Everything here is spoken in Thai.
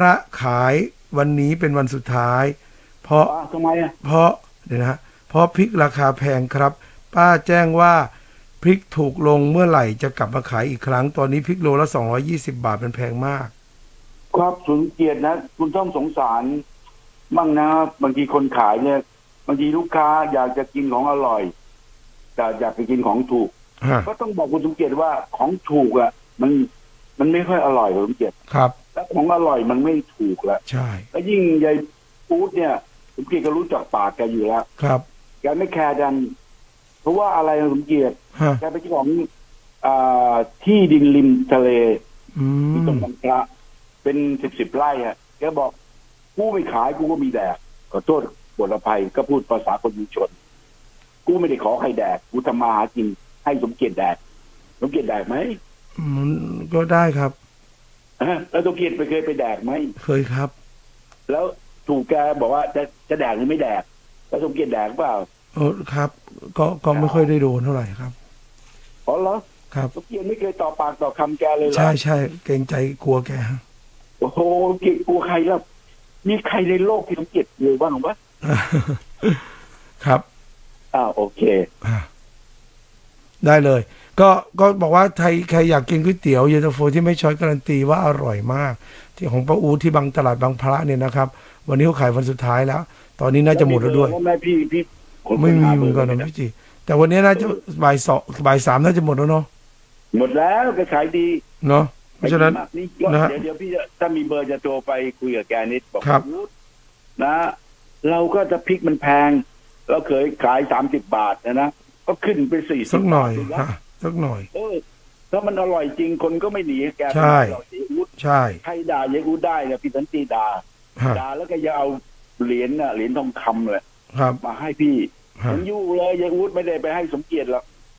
พระขายวันนี้เป็นวันสุดท้าย เพราะอ่าทำไมอะเพราะเดี๋ยวนะฮะเพราะพริกราคาแพงครับ ป้าแจ้งว่าพริกถูกลงเมื่อไหร่จะกลับมาขายอีกครั้ง ตอนนี้พริกโลละ220บาทเป็นแพงมาก ครับสุนเกียรตินะ คุณต้องสงสารบ้างนะบางทีคนขายเนี่ยบางทีลูกค้าอยากจะกินของอร่อย แต่อยากไปกินของถูกฮะก็ต้องบอกคุณสมเกียรติว่าของถูกอะ มันมันไม่ค่อยอร่อยคุณสมเกียรติครับแล้ว ของอร่อยมันไม่ถูกละใช่ แล้วยิ่งยายปูดเนี่ยสมเกียรติก็รู้จักปากแกอยู่แล้วครับแกไม่แคร์กัน เพราะว่าอะไรนะสมเกียรติฮะแกเป็นเจ้าของอ่าที่ดินริมทะเลอืที่ตรมงบางพระเป็นสิบสิบไร่อะแกบอกกูไม่ขายกูก็มีแดกขอโทษบทอภัยก็พูดภาษาคนมีชน กูไม่ได้ขอใครแดกกูทำมาหากินให้สมเกียรติแดกสมเกียรติแดกไหมมันก็ได้ครับฮะ แล้วสมเกียรติไปเคยไปแดกไหมเคยครับ แล้วถูกแกบอกว่าจะจะแดกหรือไม่แดก แล้วสมเกียรติแดกเปล่าเออครับ ก็ก็ไม่ค่อยได้โดนเท่าไหร่ครับอ๋อเหรอครับสมเกียรติไม่เคยต่อปากต่อคำแกเลยเหรอใช่ใช่เกรงใจกลัวแกฮะโอ้โหสมเกียรติกลัวใครแล้วมีใครในโลกที่สมเกียรติเลยบ้างวะครับอ้าวโอเคอ่าได้เลย ก็ก็บอกว่าใครใครอยากกินก๋วยเตี๋ยวเย็นตาโฟที่ไม่ช้อยการันตีว่าอร่อยมาก ที่ของป้าอูที่บางตลาดบางพระเนี่ยนะครับ วันนี้เขาขายวันสุดท้ายแล้ว ตอนนี้น่าจะหมดแล้วด้วยแม่พี่พี่คนไม่มีหาเหมือนกันบนะร์พี่จีแต่วันนี้น่าจะบ่ายสองบ่ายสามน่าจะหมดแล้วเนาะหมดแล้วก็ขายดีเนาะเพราะฉะนั้นนี่นะฮะเดี๋ยวเดี๋ยวพี่จะถ้ามีเบอร์จะโทรไปคุยกับแกนิดบอกครับวุฒินะ เราก็จะพริกมันแพง เราเคยขายสามสิบบาทนะนะก็ขึ้นไปสี่สิสับกหน่อยบาทนะฮะ สักหน่อย เออถ้ามันอร่อยจริงคนก็ไม่หนีแกใช่หรอกเยวุฒิใช่ ใครด่าเยวุฒิได้เนี่ยพี่สันติด่าฮะ ด่าแล้วก็จะเอาเหรียญน่ะเหรียญทองคำเลยครับ มาให้พี่ฮะมันยู่เลยเยวุฒิไม่ได้ไปให้สมเกียรติหรอก